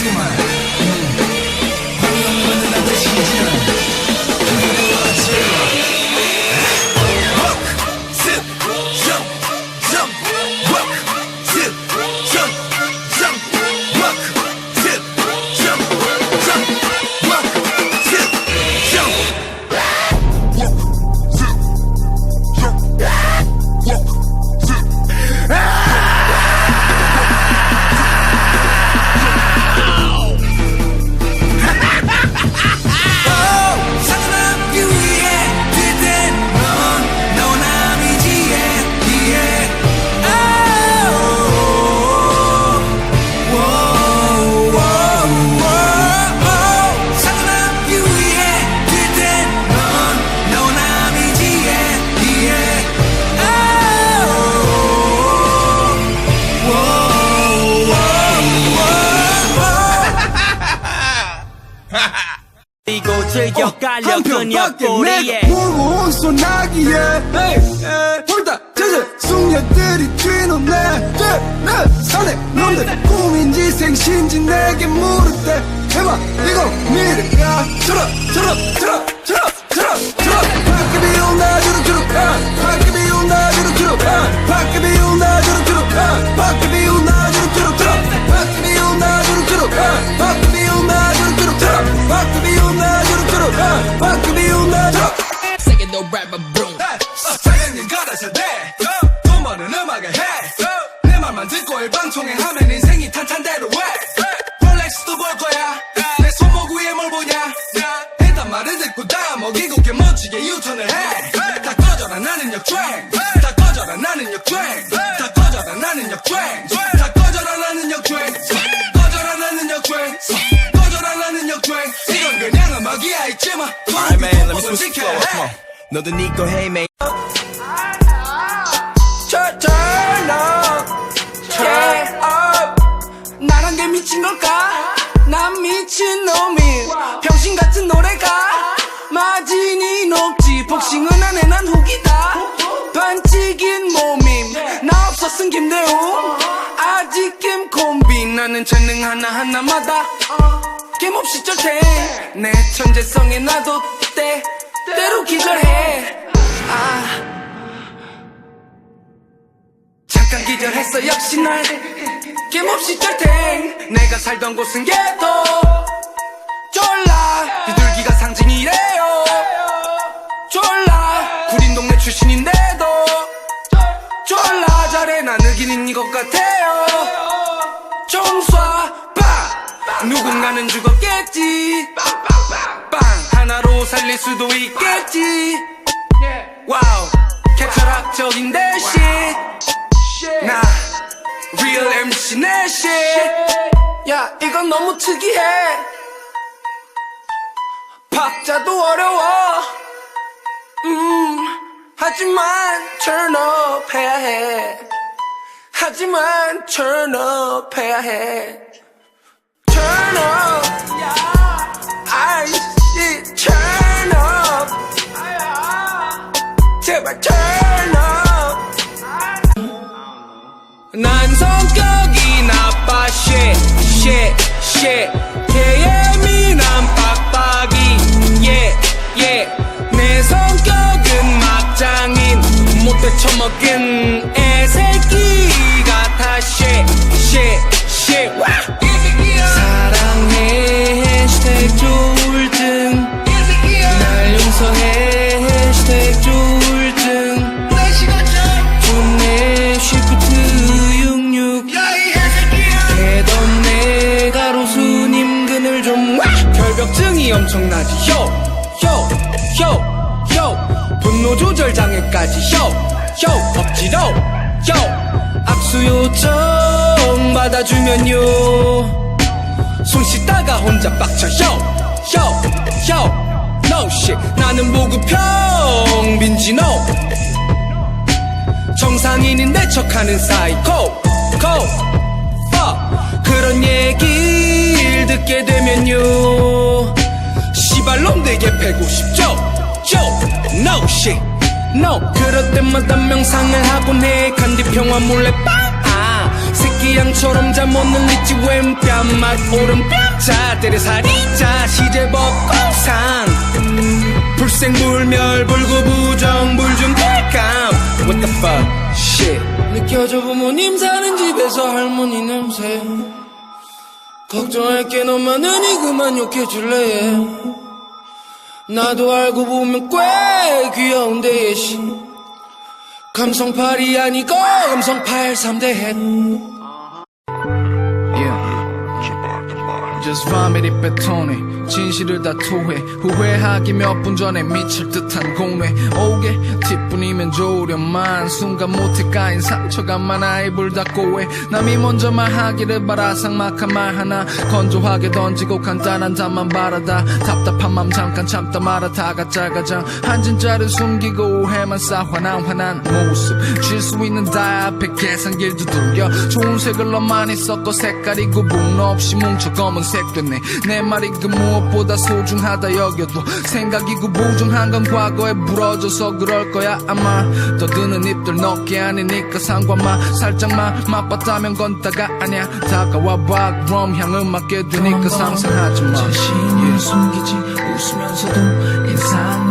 Zimmer. 이고 즐겨 깔려 한 그녀 꼬리에 몰고 온 소나기에 홀다 제재 숙녀들이 뒤놓네. 내 산에 놈들. 꿈인지 생신지 내게 물을 때. 해봐 이거 미래야 들어 들어 들어 들어 rap about 해. 너도 니꺼 hey man. turn up, turn up. 나란 게 미친 걸까? 난 미친 놈이 병신 같은 노래가 마진이 높지. 복싱은 안 해 난 후기다. 반칙인 몸임. 나 없었은 김대웅 아직 김 콤비. 나는 재능 하나하나마다. 김없이 절대 내 천재성에 나도 때 때로 기절해. 아. 잠깐 기절했어. 역시 날 김없이 쩔탱 내가 살던 곳은 개도 졸라. 비둘기가 상징이래요. 졸라. 구린 동네 출신인데도 졸라. 잘해. 난 흑인인 것 같아요. 총쏴. 빵 누군가는 죽었겠지. 빵 하나로 살릴 수도 있겠지. 와우 캡처락적인 대시 나 real MC 내시 야 이건 너무 특이해. 박자도 어려워. 음 하지만 turn up 해야 해. 하지만 turn up 해야 해. turn up 제발 turn up 난 성격이 나빠 shit shit 엄청나지. 효효효효 분노 조절 장애까지. 효효 억지로. 효 악수 요청 받아주면요. 손 씻다가 혼자 빡쳐. 효효효 No shit. 나는 보급형 빈지노. 정상인인데 척하는 사이코. 코. 그런 얘기를 듣게 되면요 시발놈들게 패고 싶죠? 죠 no shit. No 그럴 때마다 명상을 하곤 해. 간디 평화 몰래 빵 아 새끼 양처럼 잠 못 늘리지. 왼뺨? 맛 오른 뺨 자 때려 살이 짜 시제 법고상. 불생 불멸 불구부정 불중 쾌감. What the fuck? Shit. 느껴져 부모님 사는 집에서 할머니 냄새. 걱정할 게 너무 많으니 그만 욕해줄래 나도 알고 보면 꽤 귀여운데 예시 감성팔이 아니고 감성팔 3대 햇 Just vomit it 베톤에 진실을 다 토해. 후회하기 몇 분 전에 미칠 듯한 공회. 오게 티뿐이면 좋으련만. 순간 못해 까인 상처가 많아 입을 닫고 해 남이 먼저 말하기를 바라. 상막한 말 하나 건조하게 던지고 간단한 답만 바라다. 답답한 맘 잠깐 참다 말아 다 가 짜 가장 한 진짜를 숨기고 오해만 쌓아 화난 화난 모습. 줄수 있는 다 앞에 계산길 두들겨 좋은 색을 너무 많이 섞어 색깔이 구분 없이 뭉쳐 검은색 됐네. 내 말이 그무 엇보다 소중하다 여겨도 생각이 구부정한 건 과거에 부러져서 그럴 거야 아마. 떠드는 입들 너게 아니니까 상관마. 살짝만 맛봤다면 건 다가 아니야. 다가와 봐 그럼 향을 맡게 되니까 상상하지 마. 진심을 숨기지 웃으면서도 보기지